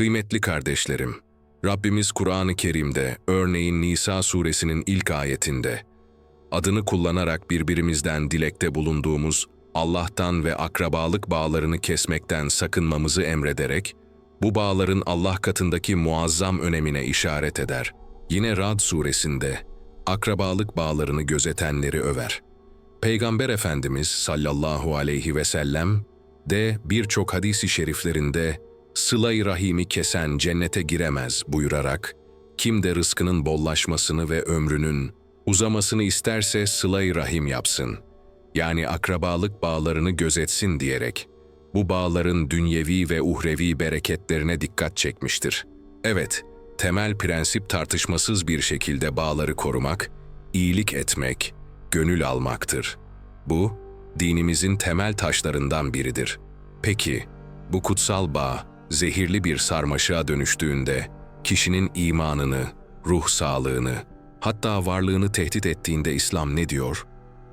Kıymetli kardeşlerim, Rabbimiz Kur'an-ı Kerim'de, örneğin Nisa suresinin ilk ayetinde, adını kullanarak birbirimizden dilekte bulunduğumuz Allah'tan ve akrabalık bağlarını kesmekten sakınmamızı emrederek, bu bağların Allah katındaki muazzam önemine işaret eder. Yine Rad suresinde, akrabalık bağlarını gözetenleri över. Peygamber Efendimiz sallallahu aleyhi ve sellem de birçok hadisi şeriflerinde sıla-i rahimi kesen cennete giremez buyurarak, kim de rızkının bollaşmasını ve ömrünün uzamasını isterse sıla-i rahim yapsın. Yani akrabalık bağlarını gözetsin diyerek, bu bağların dünyevi ve uhrevi bereketlerine dikkat çekmiştir. Evet, temel prensip tartışmasız bir şekilde bağları korumak, iyilik etmek, gönül almaktır. Bu, dinimizin temel taşlarından biridir. Peki, bu kutsal bağ, zehirli bir sarmaşığa dönüştüğünde, kişinin imanını, ruh sağlığını, hatta varlığını tehdit ettiğinde İslam ne diyor?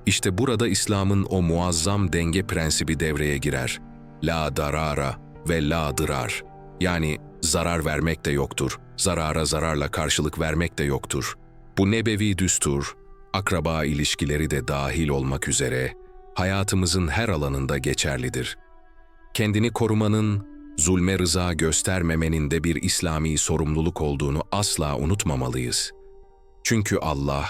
İşte burada İslam'ın o muazzam denge prensibi devreye girer. La darara ve la dırar. Yani zarar vermek de yoktur, zarara zararla karşılık vermek de yoktur. Bu nebevi düstur, akraba ilişkileri de dahil olmak üzere hayatımızın her alanında geçerlidir. Kendini korumanın, zulme rıza göstermemenin de bir İslami sorumluluk olduğunu asla unutmamalıyız. Çünkü Allah,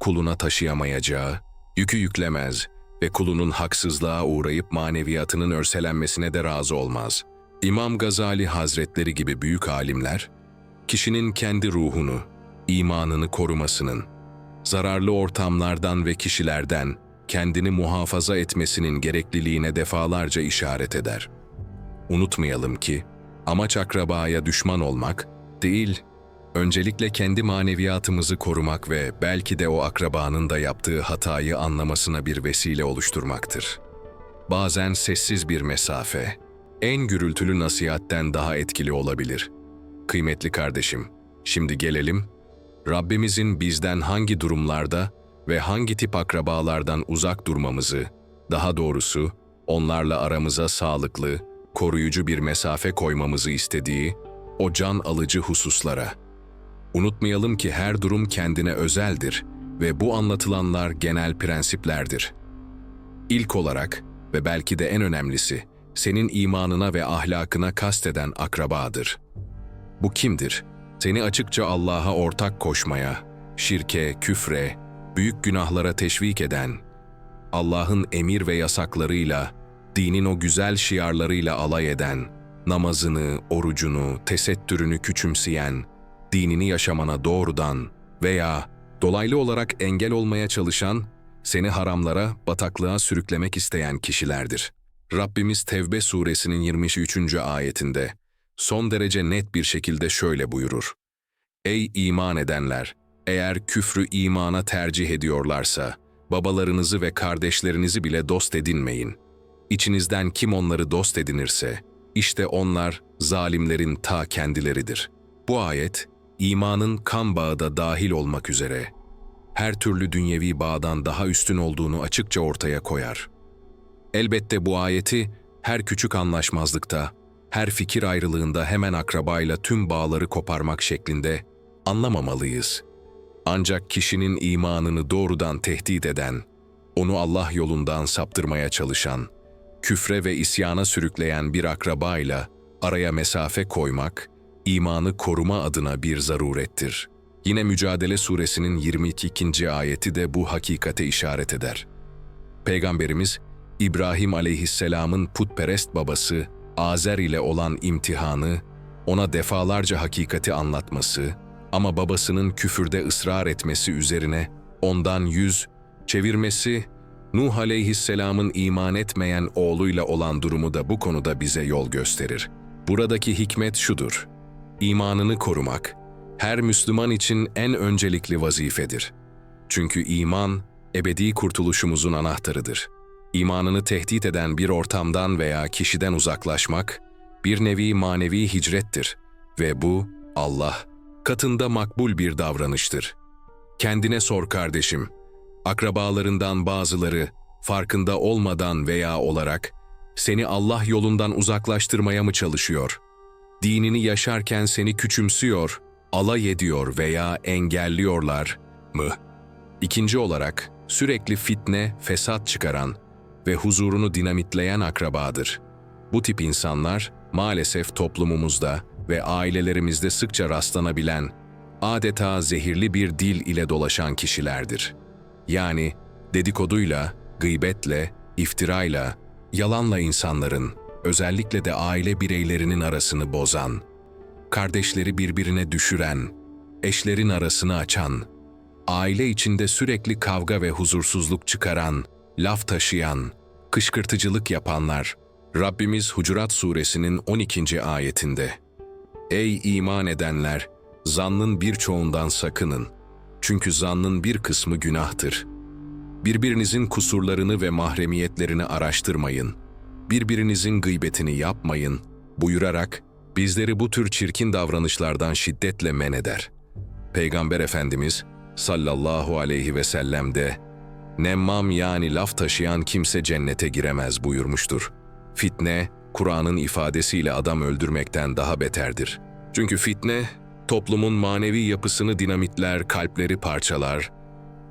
kuluna taşıyamayacağı, yükü yüklemez ve kulunun haksızlığa uğrayıp maneviyatının örselenmesine de razı olmaz. İmam Gazali Hazretleri gibi büyük alimler, kişinin kendi ruhunu, imanını korumasının, zararlı ortamlardan ve kişilerden kendini muhafaza etmesinin gerekliliğine defalarca işaret eder. Unutmayalım ki, amaç akrabaya düşman olmak değil, öncelikle kendi maneviyatımızı korumak ve belki de o akrabanın da yaptığı hatayı anlamasına bir vesile oluşturmaktır. Bazen sessiz bir mesafe, en gürültülü nasihatten daha etkili olabilir. Kıymetli kardeşim, şimdi gelelim, Rabbimizin bizden hangi durumlarda ve hangi tip akrabalardan uzak durmamızı, daha doğrusu onlarla aramıza sağlıklı, koruyucu bir mesafe koymamızı istediği o can alıcı hususlara. Unutmayalım ki her durum kendine özeldir ve bu anlatılanlar genel prensiplerdir. İlk olarak ve belki de en önemlisi, senin imanına ve ahlakına kasteden akrabadır. Bu kimdir? Seni açıkça Allah'a ortak koşmaya, şirke, küfre, büyük günahlara teşvik eden, Allah'ın emir ve yasaklarıyla, dinin o güzel şiarlarıyla alay eden, namazını, orucunu, tesettürünü küçümseyen, dinini yaşamana doğrudan veya dolaylı olarak engel olmaya çalışan, seni haramlara, bataklığa sürüklemek isteyen kişilerdir. Rabbimiz Tevbe suresinin 23. ayetinde son derece net bir şekilde şöyle buyurur. Ey iman edenler! Eğer küfrü imana tercih ediyorlarsa, babalarınızı ve kardeşlerinizi bile dost edinmeyin. İçinizden kim onları dost edinirse, işte onlar zalimlerin ta kendileridir. Bu ayet, imanın kan bağı da dahil olmak üzere, her türlü dünyevi bağdan daha üstün olduğunu açıkça ortaya koyar. Elbette bu ayeti, her küçük anlaşmazlıkta, her fikir ayrılığında hemen akrabayla tüm bağları koparmak şeklinde anlamamalıyız.'' Ancak kişinin imanını doğrudan tehdit eden, onu Allah yolundan saptırmaya çalışan, küfre ve isyana sürükleyen bir akrabayla araya mesafe koymak, imanı koruma adına bir zarurettir. Yine Mücadele Suresinin 22. ayeti de bu hakikate işaret eder. Peygamberimiz, İbrahim aleyhisselamın putperest babası Azer ile olan imtihanı, ona defalarca hakikati anlatması, ama babasının küfürde ısrar etmesi üzerine ondan yüz çevirmesi, Nuh aleyhisselamın iman etmeyen oğluyla olan durumu da bu konuda bize yol gösterir. Buradaki hikmet şudur. İmanını korumak, her Müslüman için en öncelikli vazifedir. Çünkü iman, ebedi kurtuluşumuzun anahtarıdır. İmanını tehdit eden bir ortamdan veya kişiden uzaklaşmak, bir nevi manevi hicrettir ve bu, Allah, katında makbul bir davranıştır. Kendine sor kardeşim, akrabalarından bazıları farkında olmadan veya olarak seni Allah yolundan uzaklaştırmaya mı çalışıyor? dinini yaşarken seni küçümsüyor, alay ediyor veya engelliyorlar mı? İkinci olarak sürekli fitne, fesat çıkaran ve huzurunu dinamitleyen akrabadır. Bu tip insanlar maalesef toplumumuzda ve ailelerimizde sıkça rastlanabilen, adeta zehirli bir dil ile dolaşan kişilerdir. Yani dedikoduyla, gıybetle, iftirayla, yalanla insanların, özellikle de aile bireylerinin arasını bozan, kardeşleri birbirine düşüren, eşlerin arasını açan, aile içinde sürekli kavga ve huzursuzluk çıkaran, laf taşıyan, kışkırtıcılık yapanlar, Rabbimiz Hucurat suresinin 12. ayetinde, Ey iman edenler! Zannın birçoğundan sakının. Çünkü zannın bir kısmı günahtır. Birbirinizin kusurlarını ve mahremiyetlerini araştırmayın. Birbirinizin gıybetini yapmayın. Buyurarak bizleri bu tür çirkin davranışlardan şiddetle men eder. Peygamber Efendimiz sallallahu aleyhi ve sellem de Nemmam yani laf taşıyan kimse cennete giremez buyurmuştur. Fitne, Kur'an'ın ifadesiyle adam öldürmekten daha beterdir. Çünkü fitne, toplumun manevi yapısını dinamitler, kalpleri parçalar,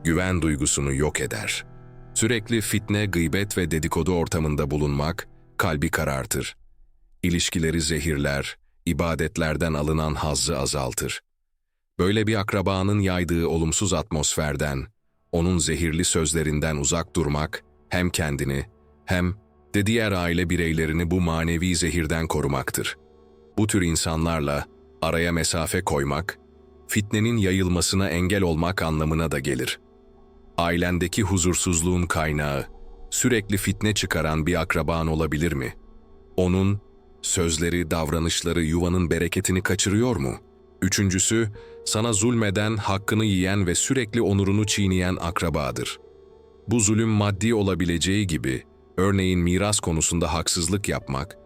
güven duygusunu yok eder. Sürekli fitne, gıybet ve dedikodu ortamında bulunmak, kalbi karartır. İlişkileri zehirler, ibadetlerden alınan hazzı azaltır. Böyle bir akrabanın yaydığı olumsuz atmosferden, onun zehirli sözlerinden uzak durmak, hem kendini, hem de diğer aile bireylerini bu manevi zehirden korumaktır. Bu tür insanlarla araya mesafe koymak, fitnenin yayılmasına engel olmak anlamına da gelir. Ailendeki huzursuzluğun kaynağı, sürekli fitne çıkaran bir akraban olabilir mi? Onun sözleri, davranışları yuvanın bereketini kaçırıyor mu? Üçüncüsü, sana zulmeden, hakkını yiyen ve sürekli onurunu çiğneyen akrabadır. Bu zulüm maddi olabileceği gibi, örneğin miras konusunda haksızlık yapmak,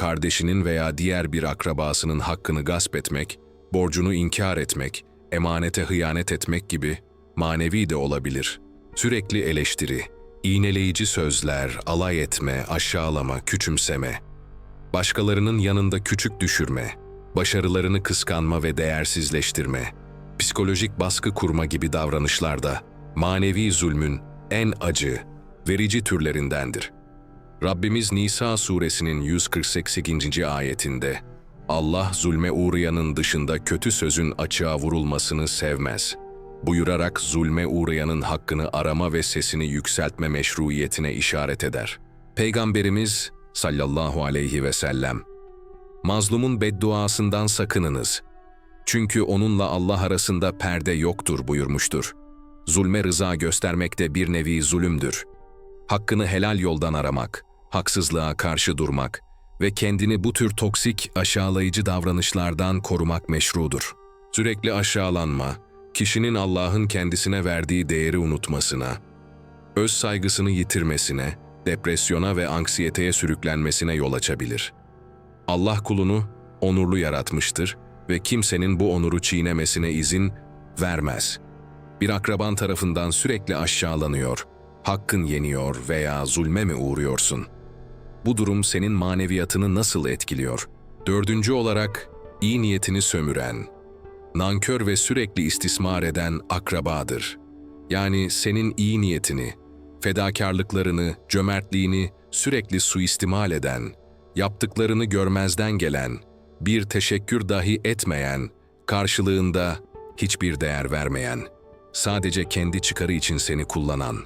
kardeşinin veya diğer bir akrabasının hakkını gasp etmek, borcunu inkar etmek, emanete hıyanet etmek gibi manevi de olabilir. Sürekli eleştiri, iğneleyici sözler, alay etme, aşağılama, küçümseme, başkalarının yanında küçük düşürme, başarılarını kıskanma ve değersizleştirme, psikolojik baskı kurma gibi davranışlarda manevi zulmün en acı, verici türlerindendir. Rabbimiz Nisa suresinin 148. ayetinde Allah zulme uğrayanın dışında kötü sözün açığa vurulmasını sevmez. Buyurarak zulme uğrayanın hakkını arama ve sesini yükseltme meşruiyetine işaret eder. Peygamberimiz sallallahu aleyhi ve sellem Mazlumun bedduasından sakınınız. Çünkü onunla Allah arasında perde yoktur buyurmuştur. Zulme rıza göstermek de bir nevi zulümdür. Hakkını helal yoldan aramak, haksızlığa karşı durmak ve kendini bu tür toksik, aşağılayıcı davranışlardan korumak meşrudur. Sürekli aşağılanma, kişinin Allah'ın kendisine verdiği değeri unutmasına, öz saygısını yitirmesine, depresyona ve anksiyeteye sürüklenmesine yol açabilir. Allah kulunu onurlu yaratmıştır ve kimsenin bu onuru çiğnemesine izin vermez. Bir akraban tarafından sürekli aşağılanıyor, hakkın yeniyor veya zulme mi uğruyorsun? Bu durum senin maneviyatını nasıl etkiliyor? Dördüncü olarak iyi niyetini sömüren, nankör ve sürekli istismar eden akrabadır. Yani senin iyi niyetini, fedakarlıklarını, cömertliğini sürekli suistimal eden, yaptıklarını görmezden gelen, bir teşekkür dahi etmeyen, karşılığında hiçbir değer vermeyen, sadece kendi çıkarı için seni kullanan,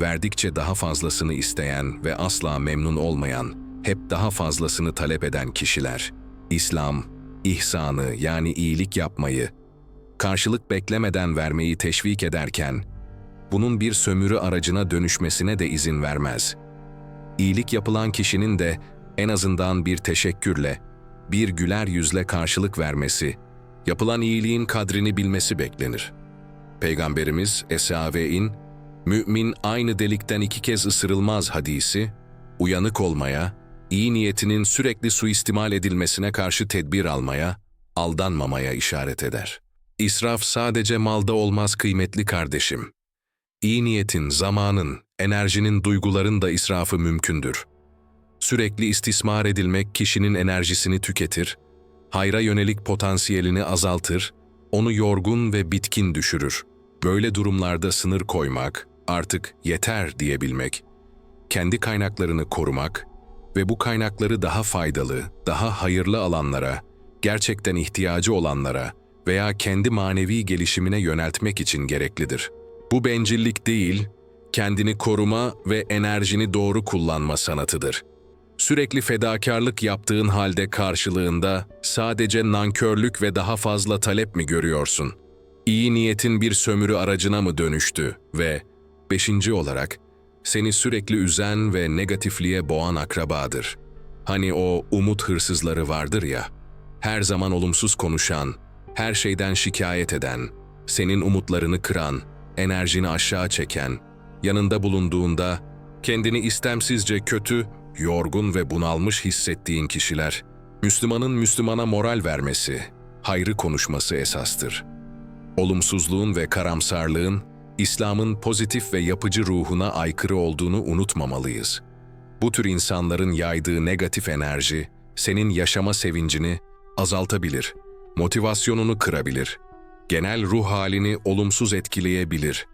verdikçe daha fazlasını isteyen ve asla memnun olmayan, hep daha fazlasını talep eden kişiler, İslam, ihsanı yani iyilik yapmayı, karşılık beklemeden vermeyi teşvik ederken, bunun bir sömürü aracına dönüşmesine de izin vermez. İyilik yapılan kişinin de en azından bir teşekkürle, bir güler yüzle karşılık vermesi, yapılan iyiliğin kadrini bilmesi beklenir. Peygamberimiz Esave'in, mümin aynı delikten iki kez ısırılmaz hadisi, uyanık olmaya, iyi niyetinin sürekli suistimal edilmesine karşı tedbir almaya, aldanmamaya işaret eder. İsraf sadece malda olmaz kıymetli kardeşim. İyi niyetin, zamanın, enerjinin, duyguların da israfı mümkündür. Sürekli istismar edilmek kişinin enerjisini tüketir, hayra yönelik potansiyelini azaltır, onu yorgun ve bitkin düşürür. Böyle durumlarda sınır koymak, artık yeter diyebilmek, kendi kaynaklarını korumak ve bu kaynakları daha faydalı, daha hayırlı alanlara, gerçekten ihtiyacı olanlara veya kendi manevi gelişimine yöneltmek için gereklidir. Bu bencillik değil, kendini koruma ve enerjini doğru kullanma sanatıdır. Sürekli fedakarlık yaptığın halde karşılığında sadece nankörlük ve daha fazla talep mi görüyorsun? İyi niyetin bir sömürü aracına mı dönüştü ve beşinci olarak seni sürekli üzen ve negatifliğe boğan akrabadır. Hani o umut hırsızları vardır ya, her zaman olumsuz konuşan, her şeyden şikayet eden, senin umutlarını kıran, enerjini aşağı çeken, yanında bulunduğunda kendini istemsizce kötü, yorgun ve bunalmış hissettiğin kişiler, Müslümanın Müslümana moral vermesi, hayrı konuşması esastır. Olumsuzluğun ve karamsarlığın, İslam'ın pozitif ve yapıcı ruhuna aykırı olduğunu unutmamalıyız. Bu tür insanların yaydığı negatif enerji, senin yaşama sevincini azaltabilir, motivasyonunu kırabilir, genel ruh halini olumsuz etkileyebilir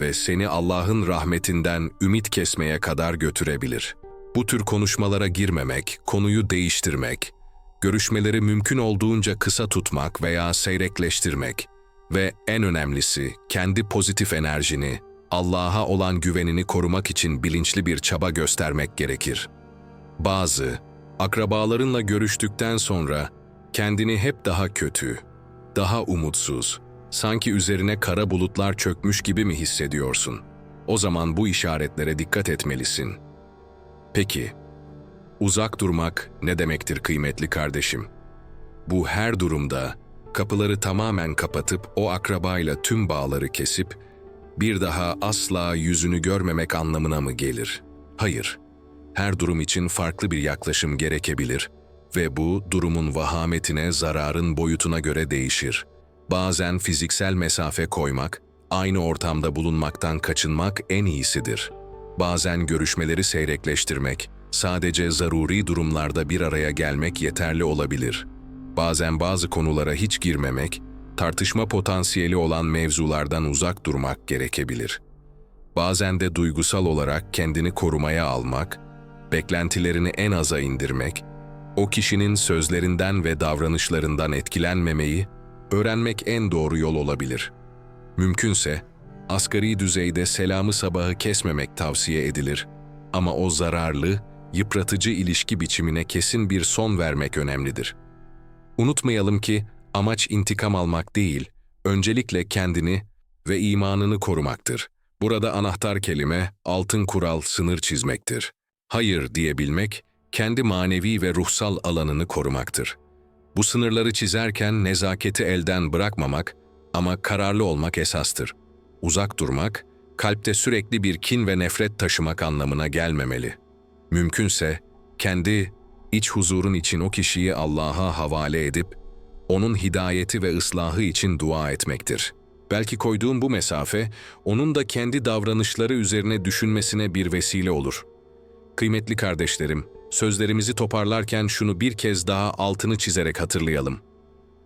ve seni Allah'ın rahmetinden ümit kesmeye kadar götürebilir. Bu tür konuşmalara girmemek, konuyu değiştirmek, görüşmeleri mümkün olduğunca kısa tutmak veya seyrekleştirmek ve en önemlisi kendi pozitif enerjini, Allah'a olan güvenini korumak için bilinçli bir çaba göstermek gerekir. Bazı, akrabalarınla görüştükten sonra kendini hep daha kötü, daha umutsuz, sanki üzerine kara bulutlar çökmüş gibi mi hissediyorsun? O zaman bu işaretlere dikkat etmelisin. Peki, uzak durmak ne demektir kıymetli kardeşim? Bu her durumda kapıları tamamen kapatıp o akrabayla tüm bağları kesip bir daha asla yüzünü görmemek anlamına mı gelir? Hayır. Her durum için farklı bir yaklaşım gerekebilir ve bu durumun vahametine, zararın boyutuna göre değişir. Bazen fiziksel mesafe koymak, aynı ortamda bulunmaktan kaçınmak en iyisidir. Bazen görüşmeleri seyrekleştirmek, sadece zaruri durumlarda bir araya gelmek yeterli olabilir. Bazen bazı konulara hiç girmemek, tartışma potansiyeli olan mevzulardan uzak durmak gerekebilir. Bazen de duygusal olarak kendini korumaya almak, beklentilerini en aza indirmek, o kişinin sözlerinden ve davranışlarından etkilenmemeyi öğrenmek en doğru yol olabilir. Mümkünse asgari düzeyde selamı sabahı kesmemek tavsiye edilir ama o zararlı, yıpratıcı ilişki biçimine kesin bir son vermek önemlidir. Unutmayalım ki amaç intikam almak değil, öncelikle kendini ve imanını korumaktır. Burada anahtar kelime altın kural sınır çizmektir. Hayır diyebilmek, kendi manevi ve ruhsal alanını korumaktır. Bu sınırları çizerken nezaketi elden bırakmamak ama kararlı olmak esastır. Uzak durmak, kalpte sürekli bir kin ve nefret taşımak anlamına gelmemeli. Mümkünse kendi iç huzurun için o kişiyi Allah'a havale edip onun hidayeti ve ıslahı için dua etmektir. Belki koyduğum bu mesafe onun da kendi davranışları üzerine düşünmesine bir vesile olur. Kıymetli kardeşlerim, sözlerimizi toparlarken şunu bir kez daha altını çizerek hatırlayalım.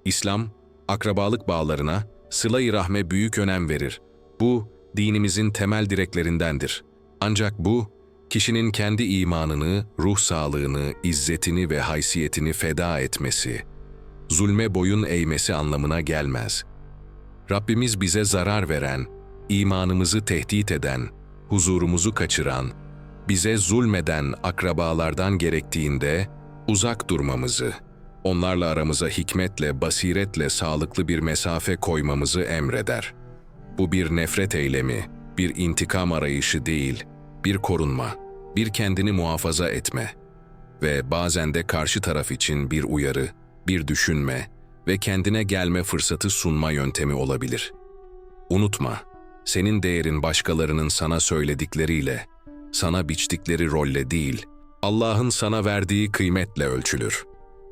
İslam, akrabalık bağlarına, sıla-i rahme büyük önem verir. Bu, dinimizin temel direklerindendir. Ancak bu, kişinin kendi imanını, ruh sağlığını, izzetini ve haysiyetini feda etmesi, zulme boyun eğmesi anlamına gelmez. Rabbimiz bize zarar veren, imanımızı tehdit eden, huzurumuzu kaçıran, bize zulmeden akrabalardan gerektiğinde uzak durmamızı, onlarla aramıza hikmetle, basiretle sağlıklı bir mesafe koymamızı emreder. Bu bir nefret eylemi, bir intikam arayışı değil, bir korunma, bir kendini muhafaza etme ve bazen de karşı taraf için bir uyarı, bir düşünme ve kendine gelme fırsatı sunma yöntemi olabilir. Unutma, senin değerin başkalarının sana söyledikleriyle, sana biçtikleri rolle değil, Allah'ın sana verdiği kıymetle ölçülür.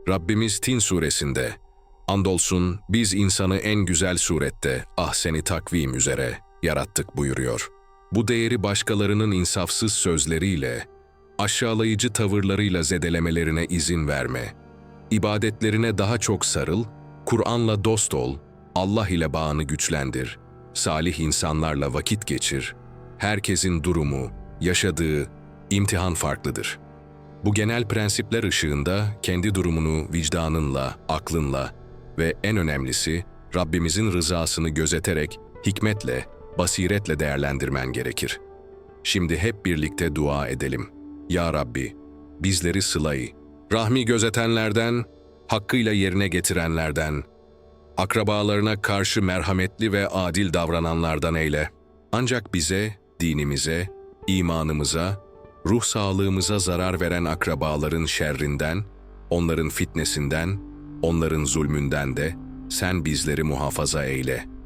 Rabbimiz Tin suresinde, Andolsun biz insanı en güzel surette ahseni takvim üzere yarattık buyuruyor. Bu değeri başkalarının insafsız sözleriyle, aşağılayıcı tavırlarıyla zedelemelerine izin verme. ibadetlerine daha çok sarıl, Kur'an'la dost ol, Allah ile bağını güçlendir, salih insanlarla vakit geçir. Herkesin durumu, yaşadığı, imtihan farklıdır. Bu genel prensipler ışığında kendi durumunu vicdanınla, aklınla ve en önemlisi Rabbimizin rızasını gözeterek hikmetle, basiretle değerlendirmen gerekir. Şimdi hep birlikte dua edelim. Ya Rabbi, bizleri sılayı, rahmi gözetenlerden, hakkıyla yerine getirenlerden, akrabalarına karşı merhametli ve adil davrananlardan eyle. Ancak bize, dinimize, imanımıza, ruh sağlığımıza zarar veren akrabaların şerrinden, onların fitnesinden, onların zulmünden de sen bizleri muhafaza eyle.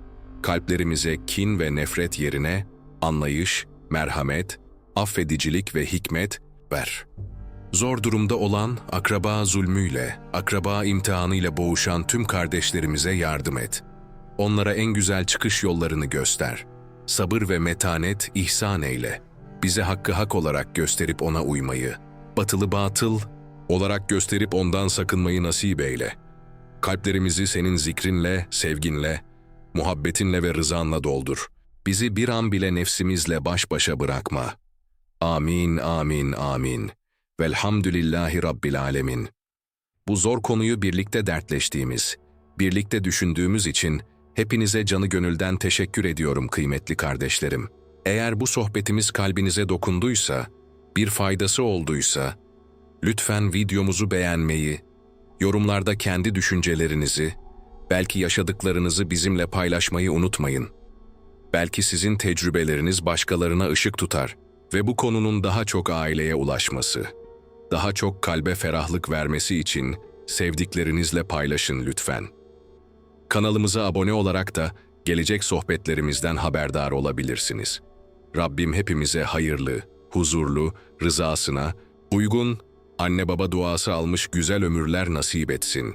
Kalplerimize kin ve nefret yerine anlayış, merhamet, affedicilik ve hikmet ver. Zor durumda olan, akraba zulmüyle, akraba imtihanıyla boğuşan tüm kardeşlerimize yardım et. Onlara en güzel çıkış yollarını göster. Sabır ve metanet ihsan eyle. Bize hakkı hak olarak gösterip ona uymayı, batılı batıl olarak gösterip ondan sakınmayı nasip eyle. Kalplerimizi senin zikrinle, sevginle, muhabbetinle ve rızanla doldur. Bizi bir an bile nefsimizle baş başa bırakma. Amin, amin, amin. Velhamdülillahi Rabbil Alemin. Bu zor konuyu birlikte dertleştiğimiz, birlikte düşündüğümüz için hepinize canı gönülden teşekkür ediyorum kıymetli kardeşlerim. Eğer bu sohbetimiz kalbinize dokunduysa, bir faydası olduysa, lütfen videomuzu beğenmeyi, yorumlarda kendi düşüncelerinizi, belki yaşadıklarınızı bizimle paylaşmayı unutmayın. Belki sizin tecrübeleriniz başkalarına ışık tutar ve bu konunun daha çok aileye ulaşması, daha çok kalbe ferahlık vermesi için sevdiklerinizle paylaşın lütfen. Kanalımıza abone olarak da gelecek sohbetlerimizden haberdar olabilirsiniz. Rabbim hepimize hayırlı, huzurlu, rızasına, uygun, anne baba duası almış güzel ömürler nasip etsin.